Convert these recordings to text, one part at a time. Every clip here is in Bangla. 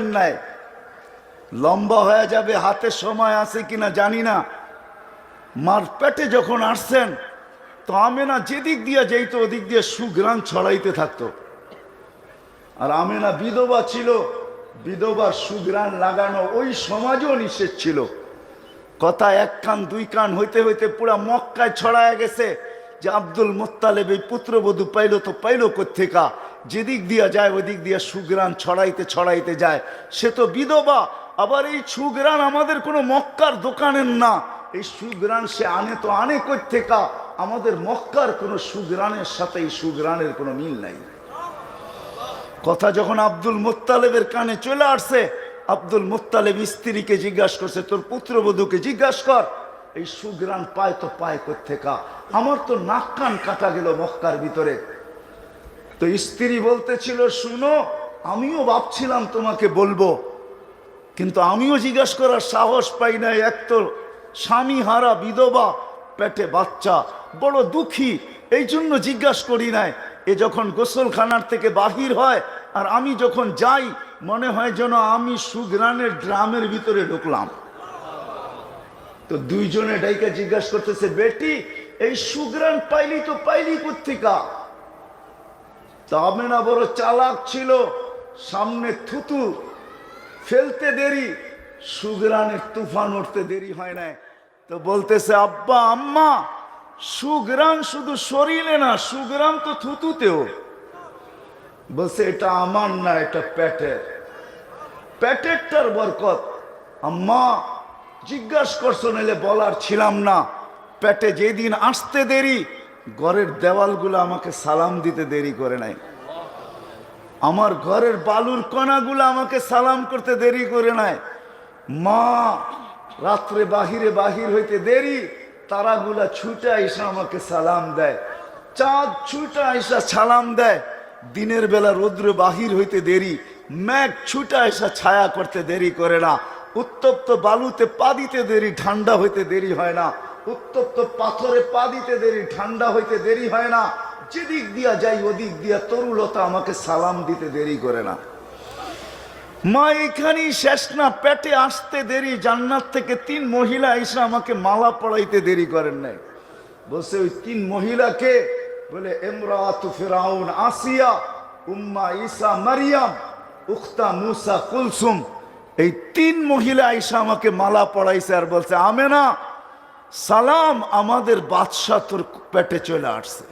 করেন নাই। লম্বা হয়ে যাবে, হাতে সময় আছে কিনা জানি না। মার পেটে যখন আসছেন, তো আমেনা যেদিক দিয়ে যেত ওদিক দিয়ে সুগ্রাণ ছড়াইতে থাকতো। আর আমেনা বিধবা ছিল, বিধবার সুগ্রাণ লাগানো ওই সমাজও নিষেধ ছিল। কথা এক কান, দুই কান হইতে হইতে পুরা মক্কায় ছড়ায় গেছে যে আব্দুল মোত্তালেব এই পুত্রবধূ পাইলো তো পাইলো কোথেকা যেদিক দিয়া যায়, ওদিক দিয়া সুগ্রাণ ছড়াইতে ছড়াইতে যায়। সে তো বিধবা, আবার এই সুগ্রাণ আমাদের কোনো মক্কার দোকানের না। এই সুগ্রাণ সে আনে তো আনে কোথেকা আমাদের মক্কার কোনো সুগ্রাণের সাথে এই সুগ্রাণের কোনো মিল নাই। কথা যখন আব্দুল মোত্তালেবের কানে চলে আসছে, আব্দুল মোত্তালেব স্ত্রীকে জিজ্ঞাসা করছে, তোর পুত্রবধূকে জিজ্ঞাসা কর, এই সুগ্রাণ পায় তো পায় কোথেকা আমার তো নাক কান কাটা গেল মক্কার ভিতরে। তো স্ত্রী বলতেছিল, শুনো, আমিও ভাবছিলাম তোমাকে বলব, কিন্তু আমিও জিজ্ঞাসা করার সাহস পাই না এক তো স্বামী হারা বিধবা, পেটে বাচ্চা, বড় দুঃখী, এই জন্য জিজ্ঞাসা করি নাই। এ যখন গোসলখানার থেকে বাহির হয়, আর আমি যখন যাই, মনে হয় যেন আমি সুগ্রানের ড্রামের ভিতরে ঢুকলাম। তো দুইজনে ডাইকে জিজ্ঞাসা করতেছে, বেটি, এই সুগ্রান পাইলি তো পাইলি কোথেকা তবে না বড় চালাক ছিল। সামনে থুতু, ফেলতে দেরি, সুগ্রানের তুফান উঠতে দেরি হয় না তো বলতেছে, আব্বা, আম্মা, সুগ্রান শুধু শরীরে না, সুগ্রান তো থুতুতেও। বলছে, এটা আমার না, এটা প্যাটের প্যাটেরটার বরকত। আম্মা, জিজ্ঞাসা করছ নাহলে বলার ছিলাম না। প্যাটে যেদিন আসতে দেরি ঘরের দেওয়ালগুলো আমাকে সালাম দিতে দেরি করে নাই। আমার ঘরের বালুর কণাগুলো আমাকে সালাম করতে দেরি করে নাই। মা, রাত্রে বাহিরে বাহির হইতে দেরি, তারাগুলা ছুটে এসে আমাকে সালাম দেয়। চাঁদ ছুটে এসা সালাম দেয়। দিনের বেলা রৌদ্র বাহির হইতে দেরি ম্যাঘ ছুটে এসা ছায়া করতে দেরি করে না। উত্তপ্ত বালুতে পা দিতে দেরি, ঠান্ডা হইতে দেরি হয় না। উত্তপ্ত পাথরে পা দিতে দেরি, ঠান্ডা হইতে দেরি হয় না। যেদিক দিয়া যাই, ওদিক দিয়া তরুলতা আমাকে সালাম দিতে দেরি করে না। মা, এখানেই শেষ না, পেটে আসতে দেরি, জান্নাত থেকে তিন মহিলা এসে আমাকে মালা পড়াইতে দেরি করেন নাই। বলছে, ওই তিন মহিলাকে? বলে এমরাত ফেরাউন, আসিয়া, উম্মা ঈসা মারিয়াম, উখতা মুসা কুলসুম। এই তিন মহিলা এসে আমাকে মালা পড়াইছে আর বলছে, আমেনা সালাম আমাদের বাদশাহ তোর পেটে চলে আসছে।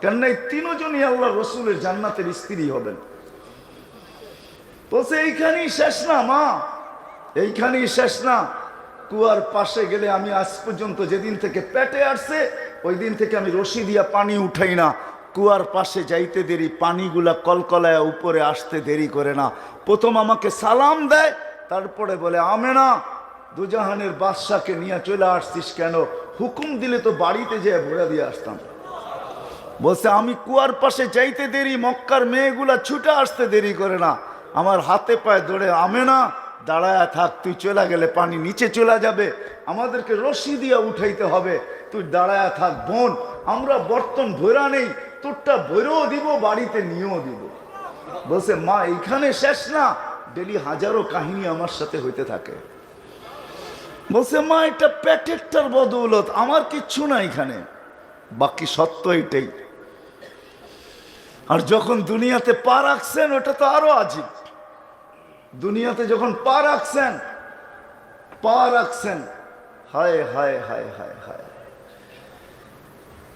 কেননা এই তিনজনই আল্লাহ রসুলের জান্নাতের স্ত্রী হবেন। বলছে, এইখানেই শেষ না, মা। এইখানেই শেষ না। কুয়ার পাশে গেলে আমি আজ পর্যন্ত যেদিন থেকে পেটে আসছে ওই দিন থেকে আমি রশি দিয়া পানি উঠাই না। কুয়ার পাশে যাইতে দেরি, পানিগুলা কলকলায় উপরে আসতে দেরি করে না। প্রথম আমাকে সালাম দেয়, তারপরে বলে আমে না দুজাহানের বাদশাকে নিয়ে চলে আসছিস কেন? হুকুম দিলে তো বাড়িতে যেয়ে ভরে দিয়ে আসতাম। বলছে, আমি কুয়ার পাশে যাইতে দেরি, মক্কার মেয়েগুলা ছুটে আসতে দেরি করে না। আমার হাতে পায়ে ধরে আমে না, দাঁড়ায় থাক, তুই চলে গেলে পানি নিচে চলে যাবে। আমাদেরকে রশি দিয়ে উঠাইতে হবে। তুই দাঁড়ায় থাক, বোন, আমরা বর্তন ভৈরা নেই, তোরটা ভৈরেও দিব, বাড়িতে নিয়েও দিব। বলছে, মা, এইখানে শেষ না। ডেলি হাজারো কাহিনী আমার সাথে হইতে থাকে। বলছে, মা, এটা প্যাকেটটার বদৌলত, আমার কিচ্ছু না এখানে। বাকি সত্য এটাই। আর যখন দুনিয়াতে পা রাখছেন, ওটা তো আরও আজিব। দুনিয়াতে যখন পা রাখছেন পা রাখছেন, হায় হায় হায় হায় হায়।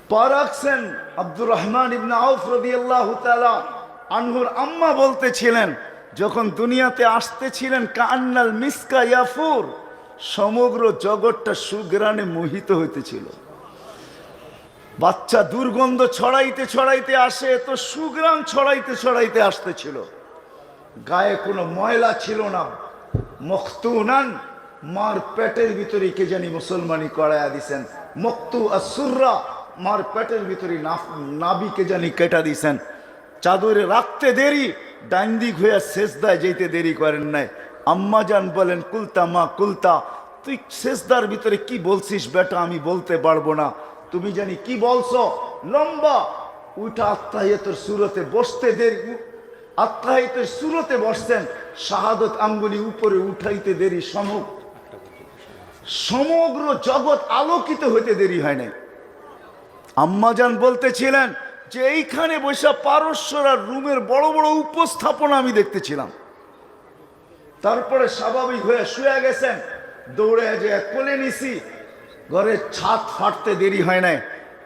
পা রাখছেন আব্দুর রহমান ইবনা আউফ তাআলা আনহুর আম্মা বলতেছিলেন, যখন দুনিয়াতে আসতেছিলেন কান্নাল মিসকা ইয়াফুর। সমগ্র জগৎটা সুগ্রানে মোহিত হইতেছিল। বাচ্চা দুর্গন্ধ ছড়াইতে ছড়াইতে আসে, তো সুগ্রাম ছড়াইতে ছড়াইতে আসতেছিল। গায়ে কোনো ময়লা ছিল না। মখতুনান, মার পেটের ভিতরে কে জানি মুসলমানি করাইয়া দিছেন। মক্তু আসুররা, মার পেটের ভিতরে নাবিকে জানি কেটা দিছেন। চাদরে রাখতে দেরি, ডাইন দিক হইয়া শেষদায় যেতে দেরি করেন নাই। আম্মা যান বলেন, কুলতা মা, কুলতা, তুই শেষদার ভিতরে কি বলছিস বেটা? আমি বলতে পারব না। তুমি জানি কি বলছো? লম্বা, উঠা আত্মাহিয়তর সুরতে বসতে দেরি আত্মাহিতের সুরতে বসতেন শাহাদত আঙ্গুলি উপরে উঠাইতে দেরি সমগ্র সমগ্র জগৎ আলোকিত হইতে দেরি হয় নাই। আম্মাজান বলতেছিলেন যে, এইখানে বৈশা পারস্যরা রুমের বড় বড় উপস্থাপনা আমি দেখতেছিলাম। তারপরে স্বাভাবিক হয়ে শুয়ে গেছেন। দৌড়ে যে কোলে নিছি ঘরের ছাদ ফাটতে দেরি হয় নাই,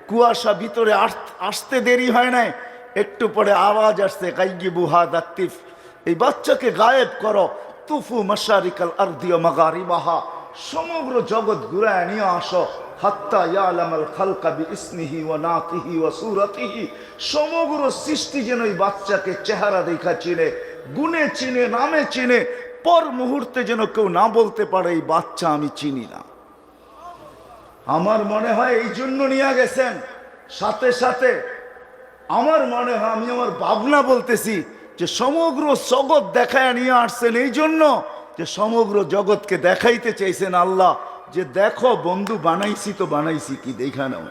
কুয়াশা ভিতরে আস- আসতে দেরি হয় নাই, একটু পরে আওয়াজ আসছে গাইগি বুহা দাত্তিফ, এই বাচ্চাকে গায়েব করো, তুফু মশারিকাল আর্দিও মাগারিবাহা, সমগ্র জগৎ ঘুরায় নিয়ে আসো খালকা বি সমগ্র সৃষ্টি যেন ওই বাচ্চাকে চেহারা দেখা চিনে, গুণে চিনে, নামে চিনে পর মুহূর্তে যেন কেউ না বলতে পারে, এই বাচ্চা আমি চিনি না। আমার মনে হয় এই জন্য নিয়ে গেছেন। সাথে সাথে আমার মনে হয় আমি আমার ভাবনা বলতেছি যে সমগ্র জগৎ দেখায় নিয়ে আসছেন এই জন্য যে সমগ্র জগৎকে দেখাইতে চাইছেন আল্লাহ, যে দেখো বন্ধু বানাইছি তো বানাইছি কি দেখা নাও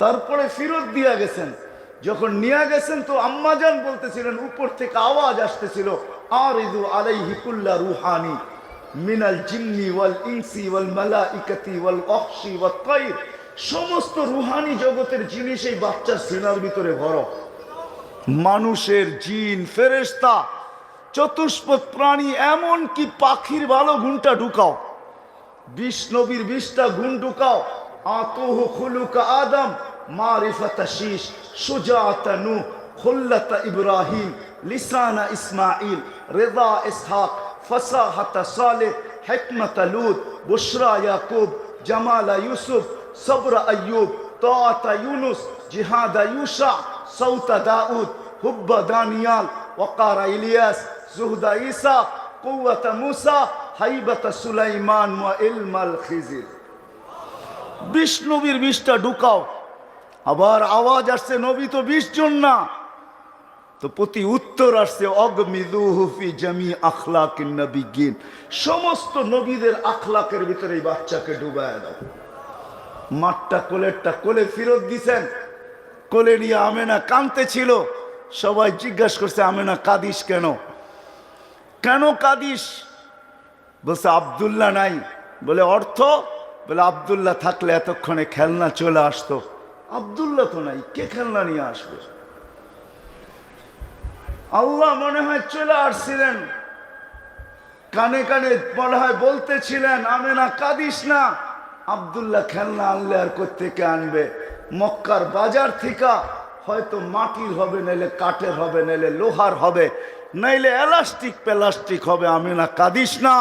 তারপরে ফিরত দিয়া গেছেন। যখন নিয়ে গেছেন তো আম্মাজান বলতেছিলেন, উপর থেকে আওয়াজ আসতেছিল আর ইদু আলাইহি কুল্লা রুহানি মিনাল জিন্নি ওয়াল ইনসি ওয়াল মালাইকাতি ওয়াল অহশি ওয়াত তাইর। সমস্ত রুহানি জগতের জিনিস এই বাচ্চার সিনার ভিতরে ভরো। মানুষের জিন, ফেরেশতা, চতুষ্পদ প্রাণী এমন কি পাখির ভালো গুণটা ঢুকাও। বিশ নবীর বিশটা গুণ ঢুকাও। আতহ খুলুকা আদম মারিফাতা শীষ সুজাতা নু খুল্লাতা ইব্রাহিম লিসানা ইসমাইল রেদা ইসহাক ফসাহাতা সালেহ হিকমতা লুত বুশরা ইয়াকুব জামালা ইউসুফ সবরা আইয়ুব তাআতা ইউনুস জিহাদা ইউশা সৌতা দাউদ হুব্বা দানিয়াল ওয়াকারা ইলিয়াস জুহদা ঈসা কুওয়াতা মুসা হাইবাতা সুলাইমান ওয়া ইলমাল খিজির বিশ নবীর বিষটা ঢুকাও আবার আওয়াজ আসছে, নবী তো বিশ জন না। তো প্রতি উত্তর আসছে অগমিদুহুফি জামি আখলাক নবীগিন সমস্ত নবীদের আখলাকের ভিতরে এই বাচ্চাকে ডুবায় দাও। মাঠটা কোলেরটা কোলে ফিরত দিছেন। কোলে নিয়ে আমেনা কানতে ছিল। সবাই জিজ্ঞাসা করছে, আমেনা, কাদিস কেন? কেন কাদিস? বলছে, আবদুল্লাহ নাই। বলে, অর্থ? বলে, আবদুল্লাহ থাকলে এতক্ষণে খেলনা চলে আসতো। আবদুল্লাহ তো নাই, কে খেলনা নিয়ে আসবে? আল্লাহ মনে হয় চলে আসছিলেন। কানে কানে মনে হয় বলতেছিলেন আমি না কাঁদিস না। আবদুল্লাহ খেলনা আনলে আর কোথেকে আনবে? মক্কার বাজার থেকে হয়তো মাটির হবে, নাইলে কাঠের হবে, নাইলে লোহার হবে, নাইলে এলাস্টিক প্লাস্টিক হবে। আমি না কাঁদিস না।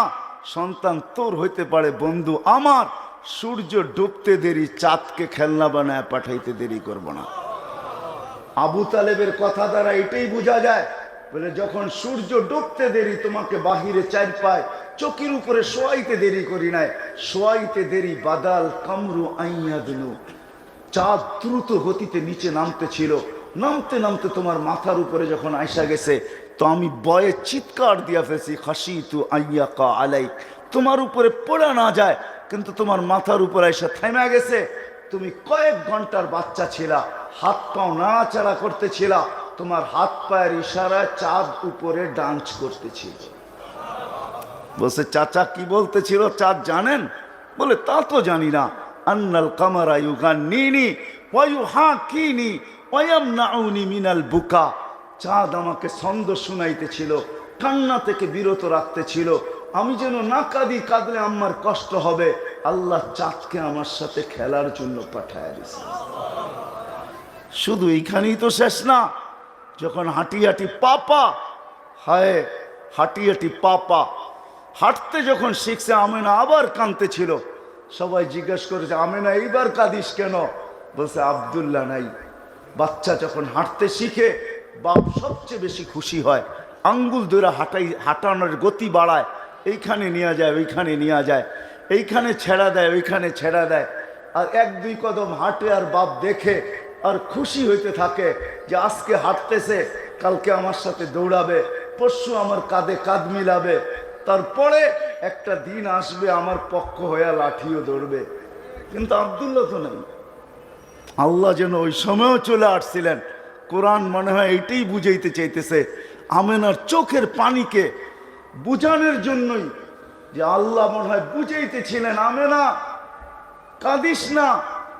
সন্তান তোর হইতে পারে, বন্ধু আমার। সূর্য ডুবতে দেরি, চাঁদকে খেলনা বানায় পাঠাইতে দেরি করব না। আবু তালেবের কথা দ্বারা এটাই বোঝা যায়, বলে যখন সূর্য ডুবতে দেরি, তোমাকে বাহিরে চার পায় চকির উপরে শোয়াইতে দেরি করি নাই। শোয়াইতে দেরি বাদাল কামরু আইয়া দিনু চাঁদ দ্রুত গতিতে নিচে নামতে ছিল। নামতে নামতে তোমার মাথার উপরে যখন আইসা গেছে, তো আমি বয়ে চিৎকার দিয়া ফেলছি খাসি তু আইয়া কা আলাই তোমার উপরে পড়া না যায় কিন্তু তোমার মাথার উপরে এসে থেমে গেছে। তুমি কয়েক ঘণ্টার বাচ্চা ছিলা, হাত পাও নাড়াচাড়া করতেছিলা, তোমার হাত পায়ের ইশারায় চাঁদ উপরে ডান্স করতেছিল। বলছে, চাচা কি বলতেছিল চাঁদ জানেন? বলে, তা তো জানি না। আন্নাল কামারা ইউগান নিনি হা কিনি ওয়াম নাউনি মিনাল বুকা। চাঁদ আমাকে ছন্দ শুনাইতেছিল, কান্না থেকে বিরত রাখতেছিল। আমি যেন না কাঁদি, কাঁদলে আমার কষ্ট হবে। আল্লাহ চাঁদকে আমার সাথে খেলার জন্য পাঠায় দিছে শুধু এইখানেই তো শেষ না, যখন হাঁটি হাঁটি পাপা, হায়, হাঁটি হাঁটি পাপা, হাঁটতে যখন শিখছে, আমেনা আবার কাঁদতে ছিল। সবাই জিজ্ঞেস করেছে আমেনা, এইবার কাঁদিস কেন? বলছে, আবদুল্লাহ নাই। বাচ্চা যখন হাঁটতে শিখে, বাপ সবচেয়ে বেশি খুশি হয়। আঙ্গুল ধরে হাঁটাই, হাঁটানোর গতি বাড়ায়। এইখানে নিয়ে যায়, ওইখানে নিয়ে যায়। এইখানে ছেড়া দেয়, ওইখানে ছেড়া দেয়। আর এক দুই কদম হাঁটে আর বাপ দেখে আর খুশি হইতে থাকে যে আজকে হাঁটতেছে, কালকে আমার সাথে দৌড়াবে, পরশু আমার কাঁধে কাঁধ মিলাবে, তারপরে একটা দিন আসবে, আমার পক্ষ হয়ে লাঠিও দৌড়বে কিন্তু আবদুল্লাহ তো নেই। আল্লাহ যেন ওই সময়ও চলে আসছিলেন। কোরআন মনে হয় এটাই বুঝাইতে চাইতেছে, আমেনার চোখের পানিকে বুঝানোর জন্যই যে আল্লাহ মনে হয় বুঝাইতেছিলেন, আমে না, কাঁদিস না।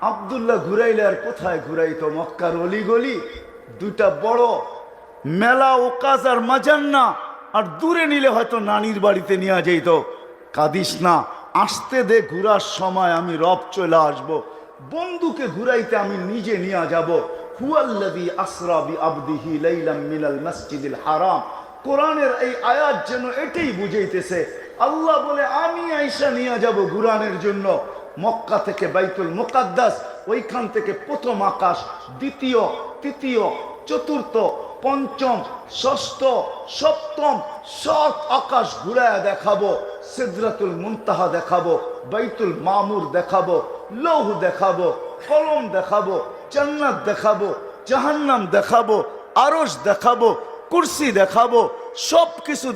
আবদুল্লাহ ঘুরাইলে আর কোথায় ঘুরাইতো মক্কার অলিগলি, দুটা বড় মেলা ওকাজ আর মাজান্না, আর দূরে নিলে হয়তো নানির বাড়িতে নিয়ে যাইত। কাঁদিস না, আসতে দে ঘুরার সময়, আমি রব চলে আসব। বন্ধুকে ঘুরাইতে আমি নিজে নিয়ে যাব। হুয়াল্লাযী আসরা বি আবদিহি লাইলাম মিনাল মসজিদিল হারাম। কোরআনের এই আয়াত যেন এটাই বুঝাইতেছে। আল্লাহ বলে, আমি আইসা নিয়ে যাব ঘুরানের জন্য। মক্কা থেকে বাইতুল মুকাদ্দাস, ওইখান থেকে প্রথম আকাশ, দ্বিতীয়, তৃতীয়, চতুর্থ, পঞ্চম, ষষ্ঠ, সপ্তম সব আকাশ ঘুরায় দেখাবো, সিদরাতুল মুনতাহা দেখাবো, বাইতুল মামুর দেখাবো, লৌহ দেখাবো, কলম দেখাবো, জান্নাত দেখাবো, জাহান্নাম দেখাবো, আরশ দেখাবো কুরসি দেখাবো সব কিছু